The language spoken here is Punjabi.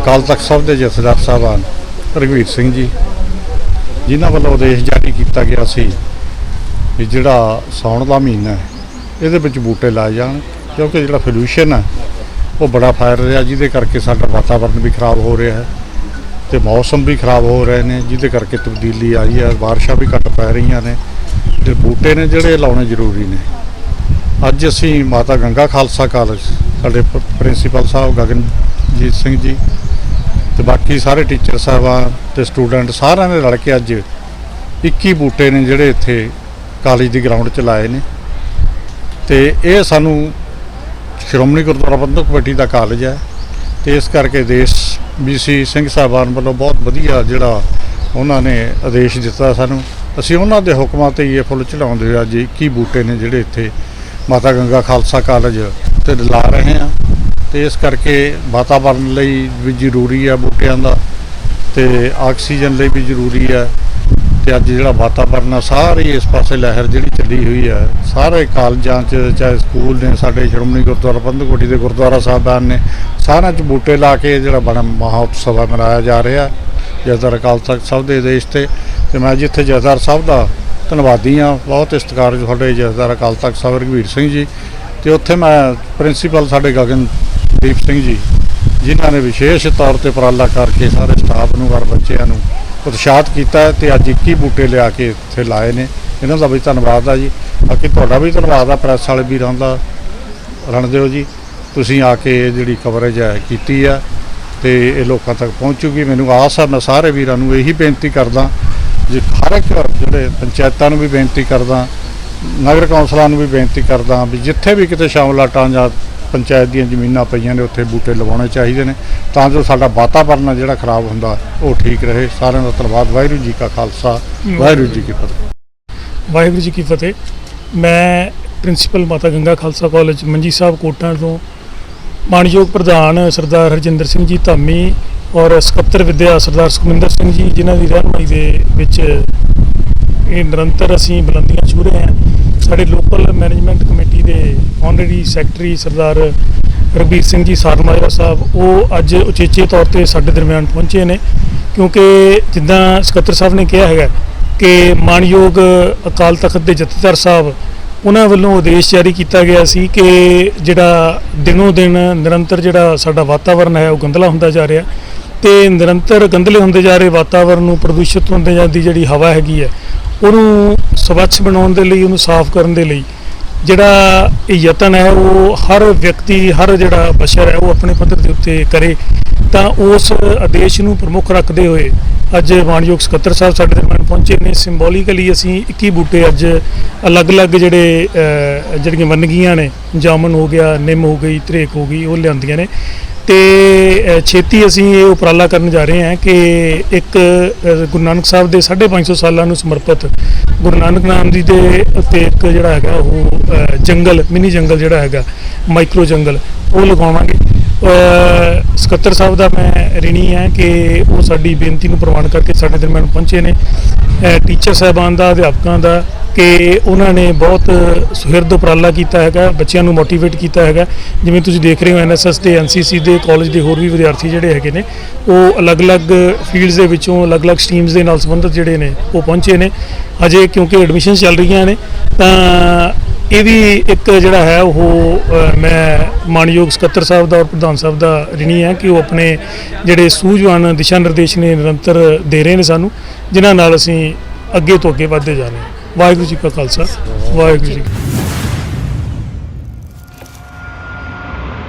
ਅਕਾਲ ਤਖਤ ਸਾਹਿਬ ਦੇ ਜਥੇਦਾਰ ਸਾਹਿਬਾਨ, ਰਘਵੀਰ ਸਿੰਘ ਜੀ, ਜਿਨ੍ਹਾਂ ਵੱਲੋਂ ਆਦੇਸ਼ ਜਾਰੀ ਕੀਤਾ ਗਿਆ ਸੀ ਵੀ ਜਿਹੜਾ ਸਾਉਣ ਦਾ ਮਹੀਨਾ ਹੈ, ਇਹਦੇ ਵਿੱਚ ਬੂਟੇ ਲਾਏ ਜਾਣ, ਕਿਉਂਕਿ ਜਿਹੜਾ ਪੋਲੂਸ਼ਨ ਹੈ, ਉਹ ਬੜਾ ਫੈਲ ਰਿਹਾ, ਜਿਹਦੇ ਕਰਕੇ ਸਾਡਾ ਵਾਤਾਵਰਣ ਵੀ ਖਰਾਬ ਹੋ ਰਿਹਾ ਹੈ ਤੇ ਮੌਸਮ ਵੀ ਖਰਾਬ ਹੋ ਰਹੇ ਨੇ, ਜਿਹਦੇ ਕਰਕੇ ਤਬਦੀਲੀ ਆਈ ਹੈ, ਬਾਰਿਸ਼ਾਂ ਵੀ ਘੱਟ ਪੈ ਰਹੀਆਂ ਨੇ ਤੇ ਬੂਟੇ ਨੇ ਜਿਹੜੇ ਲਾਉਣੇ ਜ਼ਰੂਰੀ ਨੇ। ਅੱਜ ਅਸੀਂ ਮਾਤਾ ਗੰਗਾ ਖਾਲਸਾ ਕਾਲਜ, ਸਾਡੇ ਪ੍ਰਿੰਸੀਪਲ ਸਾਹਿਬ ਗਗਨਜੀਤ ਸਿੰਘ ਜੀ ਤੇ ਬਾਕੀ ਸਾਰੇ ਟੀਚਰ ਸਾਹਿਬਾਨ ਤੇ ਸਟੂਡੈਂਟ ਸਾਰਿਆਂ ਨੇ ਰਲ ਕੇ ਅੱਜ 21 ਬੂਟੇ ਨੇ ਜਿਹੜੇ ਇੱਥੇ ਕਾਲਜ ਦੀ ਗਰਾਊਂਡ 'ਚ ਲਾਏ ਨੇ। ਤੇ ਇਹ ਸਾਨੂੰ ਸ਼੍ਰੋਮਣੀ ਗੁਰਦੁਆਰਾ ਪ੍ਰਬੰਧਕ ਕਮੇਟੀ ਦਾ ਕਾਲਜ ਹੈ ਤੇ ਇਸ ਕਰਕੇ ਦੇਸ਼ ਬੀਸੀ ਸਿੰਘ ਸਾਹਿਬਾਨ ਵੱਲੋਂ ਬਹੁਤ ਵਧੀਆ ਜਿਹੜਾ ਉਹਨਾਂ ਨੇ ਆਦੇਸ਼ ਦਿੱਤਾ ਸਾਨੂੰ। ਅਸੀਂ ਉਹਨਾਂ ਦੇ ਹੁਕਮਾਂ ਤੇ ਹੀ ਇਹ ਫੁੱਲ ਚੜਾਉਂਦੇ ਹੋਏ ਅੱਜ 21 ਬੂਟੇ ਨੇ ਜਿਹੜੇ ਇੱਥੇ ਮਾਤਾ ਗੰਗਾ ਖਾਲਸਾ ਕਾਲਜ ਤੇ ਲਾ ਰਹੇ ਹਾਂ। ਤੇ ਇਸ ਕਰਕੇ ਵਾਤਾਵਰਨ ਲਈ ਵੀ ਜ਼ਰੂਰੀ ਆ ਬੂਟਿਆਂ ਦਾ ਤੇ ਆਕਸੀਜਨ ਲਈ ਵੀ ਜ਼ਰੂਰੀ ਹੈ ਤੇ ਅੱਜ ਜਿਹੜਾ ਵਾਤਾਵਰਨ ਆ, ਸਾਰੀ ਇਸ ਪਾਸੇ ਲਹਿਰ ਜਿਹੜੀ ਚੱਲੀ ਹੋਈ ਹੈ ਸਾਰੇ ਕਾਲਜਾਂ 'ਚ ਚਾਹੇ ਸਕੂਲ ਨੇ, ਸਾਡੇ ਸ਼੍ਰੋਮਣੀ ਗੁਰਦੁਆਰਾ ਪ੍ਰਬੰਧਕ ਦੇ ਗੁਰਦੁਆਰਾ ਸਾਹਿਬਾਨ ਨੇ, ਸਾਰਿਆਂ 'ਚ ਬੂਟੇ ਲਾ ਕੇ ਜਿਹੜਾ ਬੜਾ ਮਹਾ ਉਤਸਵ ਆ ਮਨਾਇਆ ਜਾ ਰਿਹਾ। ਜਥੇਦਾਰ ਅਕਾਲ ਤਖਤ ਸਾਹਿਬ ਦੇ ਆਦੇਸ਼ ਤੇ। ਤੇ ਮੈਂ ਜਿੱਥੇ ਜਥੇਦਾਰ ਸਾਹਿਬ ਦਾ ਧੰਨਵਾਦੀ ਆ, ਬਹੁਤ ਇਸਤਿਕਾਰ ਸਾਡੇ ਜਥੇਦਾਰ ਅਕਾਲ ਤਖਤ ਸਾਹਿਬ ਰਘਵੀਰ ਸਿੰਘ ਜੀ। ਤੇ ਉੱਥੇ ਮੈਂ ਪ੍ਰਿੰਸੀਪਲ ਸਾਡੇ ਗਗਨ ਗਗਨਦੀਪ ਸਿੰਘ ਜੀ, ਜਿਨ੍ਹਾਂ ਨੇ ਵਿਸ਼ੇਸ਼ ਤੌਰ ਤੇ ਉਪਰਾਲਾ ਕਰਕੇ ਸਾਰੇ ਸਟਾਫ ਨੂੰ ਔਰ ਬੱਚਿਆਂ ਨੂੰ ਉਤਸ਼ਾਹਿਤ ਕੀਤਾ ਹੈ ਤੇ ਅੱਜ 21 ਬੂਟੇ ਲਿਆ ਕੇ ਇੱਥੇ ਲਾਏ ਨੇ। ਇਹਨਾਂ ਦਾ ਵੀ ਧੰਨਵਾਦ ਆ ਜੀ। ਬਾਕੀ ਤੁਹਾਡਾ ਵੀ ਧੰਨਵਾਦ ਆ, ਪ੍ਰੈਸ ਵਾਲੇ ਵੀਰਾਂ ਦਾ ਰਣਦੇਓ ਜੀ। ਤੁਸੀਂ ਆ ਕੇ ਇਹ ਜਿਹੜੀ ਕਵਰੇਜ ਹੈ ਕੀਤੀ ਆ ਤੇ ਇਹ ਲੋਕਾਂ ਤੱਕ ਪਹੁੰਚੂਗੀ। ਮੈਨੂੰ ਆਸ ਆ, ਮੈਂ ਸਾਰੇ ਵੀਰਾਂ ਨੂੰ ਇਹੀ ਬੇਨਤੀ ਕਰਦਾ ਜੇ, ਹਰ ਇੱਕ ਜਿਹੜੇ ਪੰਚਾਇਤਾਂ ਨੂੰ ਵੀ ਬੇਨਤੀ ਕਰਦਾ, ਨਗਰ ਕੌਂਸਲਾਂ ਨੂੰ ਵੀ ਬੇਨਤੀ ਕਰਦਾ ਵੀ ਜਿੱਥੇ ਵੀ ਕਿਤੇ ਸ਼ਾਮਲਾਟਾਂ ਜਾਂ ਪੰਚਾਇਤ ਦੀਆਂ ਜ਼ਮੀਨਾਂ ਪਈਆਂ ਨੇ, ਉੱਥੇ ਬੂਟੇ ਲਗਾਉਣੇ ਚਾਹੀਦੇ ਨੇ। ਤਾਂ ਜੋ ਸਾਡਾ ਵਾਤਾਵਰਨ ਆ ਜਿਹੜਾ ਖਰਾਬ ਹੁੰਦਾ, ਉਹ ਠੀਕ ਰਹੇ। ਸਾਰਿਆਂ ਦਾ ਧੰਨਵਾਦ। ਵਾਹਿਗੁਰੂ ਜੀ ਕਾ ਖਾਲਸਾ, ਵਾਹਿਗੁਰੂ ਜੀ ਕੀ ਫਤਿਹ। ਵਾਹਿਗੁਰੂ ਜੀ ਕੀ ਫਤਿਹ। ਮੈਂ ਪ੍ਰਿੰਸੀਪਲ ਮਾਤਾ ਗੰਗਾ ਖਾਲਸਾ ਕਾਲਜ, ਮੰਜੀ ਸਾਹਿਬ ਕੋਟਾਂ ਤੋਂ ਮਾਨਯੋਗ ਪ੍ਰਧਾਨ ਸਰਦਾਰ ਹਰਜਿੰਦਰ ਸਿੰਘ ਜੀ ਧਾਮੀ ਔਰ ਸਕੱਤਰ ਵਿਦਿਆ ਸਰਦਾਰ ਸੁਖਮਿੰਦਰ ਸਿੰਘ ਜੀ, ਜਿਨ੍ਹਾਂ ਦੀ ਰਹਿਨਮਾਈ ਦੇ ਵਿੱਚ ਇਹ ਨਿਰੰਤਰ ਅਸੀਂ ਬੁਲੰਦੀਆਂ ਛੂ ਰਹੇ ਹਾਂ। ਸਾਡੇ ਲੋਕਲ ਮੈਨੇਜਮੈਂਟ ਕਮੇਟੀ ਦੇ ਆਨਰੇਰੀ ਸੈਕਟਰੀ ਸਰਦਾਰ ਰਘਬੀਰ ਸਿੰਘ ਜੀ ਸਾਰਮਾਜਰਾ ਸਾਹਿਬ, ਉਹ ਅੱਜ ਉਚੇਚੇ ਤੌਰ ਤੇ ਸਾਡੇ ਦਰਮਿਆਨ ਪਹੁੰਚੇ ਨੇ, ਕਿਉਂਕਿ ਜਿੱਦਾਂ ਸਕੱਤਰ ਸਾਹਿਬ ਨੇ ਕਿਹਾ ਹੈਗਾ ਕਿ ਮਾਨਯੋਗ ਅਕਾਲ ਤਖਤ ਦੇ ਜਥੇਦਾਰ ਸਾਹਿਬ, ਉਹਨਾਂ ਵੱਲੋਂ ਆਦੇਸ਼ ਜਾਰੀ ਕੀਤਾ ਗਿਆ ਸੀ ਕਿ ਜਿਹੜਾ ਦਿਨੋਂ ਦਿਨ ਨਿਰੰਤਰ ਜਿਹੜਾ ਸਾਡਾ ਵਾਤਾਵਰਣ ਹੈ, ਉਹ ਗੰਦਲਾ ਹੁੰਦਾ ਜਾ ਰਿਹਾ ਤੇ ਨਿਰੰਤਰ ਗੰਦਲੇ ਹੁੰਦੇ ਜਾ ਰਹੇ ਵਾਤਾਵਰਣ ਨੂੰ ਪ੍ਰਦੂਸ਼ਿਤ ਹੁੰਦੇ ਜਾਂਦੀ ਜਿਹੜੀ ਹਵਾ ਹੈਗੀ ਹੈ ਉਹਨੂੰ ਸਵੱਛ ਬਣਾਉਣ ਦੇ ਲਈ, ਉਹਨੂੰ ਸਾਫ਼ ਕਰਨ ਦੇ ਲਈ ਜਿਹੜਾ ਇਹ ਯਤਨ ਹੈ, ਉਹ ਹਰ ਵਿਅਕਤੀ, ਹਰ ਜਿਹੜਾ ਬਸ਼ਰ ਹੈ, ਉਹ ਆਪਣੇ ਪੱਧਰ ਦੇ ਉੱਤੇ ਕਰੇ ਤਾਂ ਉਸ ਆਦੇਸ਼ ਨੂੰ ਪ੍ਰਮੁੱਖ ਰੱਖਦੇ ਹੋਏ ਅੱਜ ਮਾਨਯੋਗ ਸਕੱਤਰ ਸਾਹਿਬ ਸਾਡੇ ਦਰਮਿਆਨ ਪਹੁੰਚੇ ਨੇ। ਸਿੰਬੋਲਿਕਲੀ ਅਸੀਂ 21 ਬੂਟੇ ਅੱਜ ਅਲੱਗ-ਅਲੱਗ ਜਿਹੜੇ ਜਿਹੜੀਆਂ ਵੰਨਗੀਆਂ ਨੇ, ਜਾਮਨ ਹੋ ਗਿਆ, ਨਿੰਮ ਹੋ ਗਈ, ਤਰੇਕ ਹੋ ਗਈ, ਉਹ ਲਿਆਂਦੀਆਂ ਨੇ। ਤੇ ਛੇਤੀ ਅਸੀਂ ਇਹ ਉਪਰਾਲਾ ਕਰਨ ਜਾ ਰਹੇ ਹਾਂ ਕਿ ਇੱਕ ਗੁਰੂ ਨਾਨਕ ਸਾਹਿਬ ਦੇ 550 ਸਾਲਾਂ ਨੂੰ ਸਮਰਪਿਤ ਗੁਰੂ ਨਾਨਕ ਨਾਮ ਜੀ ਦੇ ਉੱਤੇ ਇੱਕ ਜਿਹੜਾ ਹੈਗਾ ਉਹ ਜੰਗਲ, ਮਿੰਨੀ ਜੰਗਲ ਜਿਹੜਾ ਹੈਗਾ, ਮਾਈਕਰੋ ਜੰਗਲ, ਉਹ ਲਗਾਵਾਂਗੇ। ਸਕੱਤਰ ਸਾਹਿਬ ਦਾ ਮੈਂ ਰਿਣੀ ਹੈ ਕਿ ਉਹ ਸਾਡੀ ਬੇਨਤੀ ਨੂੰ ਪ੍ਰਵਾਨ ਕਰਕੇ ਸਾਡੇ ਦਰਮਿਆਨ ਪਹੁੰਚੇ ਨੇ। ਟੀਚਰ ਸਾਹਿਬਾਨ ਦਾ, ਅਧਿਆਪਕਾਂ ਦਾ ਕਿ ਉਹਨਾਂ ਨੇ ਬਹੁਤ ਸੁਹਿਰਦ ਉਪਰਾਲਾ ਕੀਤਾ ਹੈਗਾ, ਬੱਚਿਆਂ ਨੂੰ ਮੋਟੀਵੇਟ ਕੀਤਾ ਹੈਗਾ। ਜਿਵੇਂ ਤੁਸੀਂ ਦੇਖ ਰਹੇ ਹੋ ਐਨਐਸਐਸ ਦੇ ਐਨਸੀਸੀ ਦੇ, ਕਾਲਜ ਦੇ ਹੋਰ ਵੀ ਵਿਦਿਆਰਥੀ ਜਿਹੜੇ ਹੈਗੇ ਨੇ, ਉਹ ਅਲੱਗ-ਅਲੱਗ ਫੀਲਡਸ ਦੇ ਵਿੱਚੋਂ ਅਲੱਗ-ਅਲੱਗ ਸਟਰੀਮਸ ਦੇ ਨਾਲ ਸੰਬੰਧਿਤ ਜਿਹੜੇ ਨੇ, ਉਹ ਪਹੁੰਚੇ ਨੇ। ਅਜੇ ਕਿਉਂਕਿ ਐਡਮਿਸ਼ਨ ਚੱਲ ਰਹੀਆਂ ਨੇ, ਤਾਂ ਇਹ ਵੀ ਇੱਕ ਜਿਹੜਾ ਹੈ ਉਹ ਮੈਂ ਮਾਨਯੋਗ ਸਕੱਤਰ ਸਾਹਿਬ ਦਾ ਔਰ ਪ੍ਰਧਾਨ ਸਾਹਿਬ ਦਾ ਰਿਣੀ ਹੈ ਕਿ ਉਹ ਆਪਣੇ ਜਿਹੜੇ ਸੂਝਵਾਨ ਦਿਸ਼ਾ ਨਿਰਦੇਸ਼ ਨੇ ਨਿਰੰਤਰ ਦੇ ਰਹੇ ਨੇ ਸਾਨੂੰ, ਜਿਨ੍ਹਾਂ ਨਾਲ ਅਸੀਂ ਅੱਗੇ ਤੋਂ ਅੱਗੇ ਵਧਦੇ ਜਾ ਰਹੇ ਹਾਂ। ਵਾਹਿਗੁਰੂ ਜੀ ਕਾ ਖਾਲਸਾ, ਵਾਹਿਗੁਰੂ ਜੀ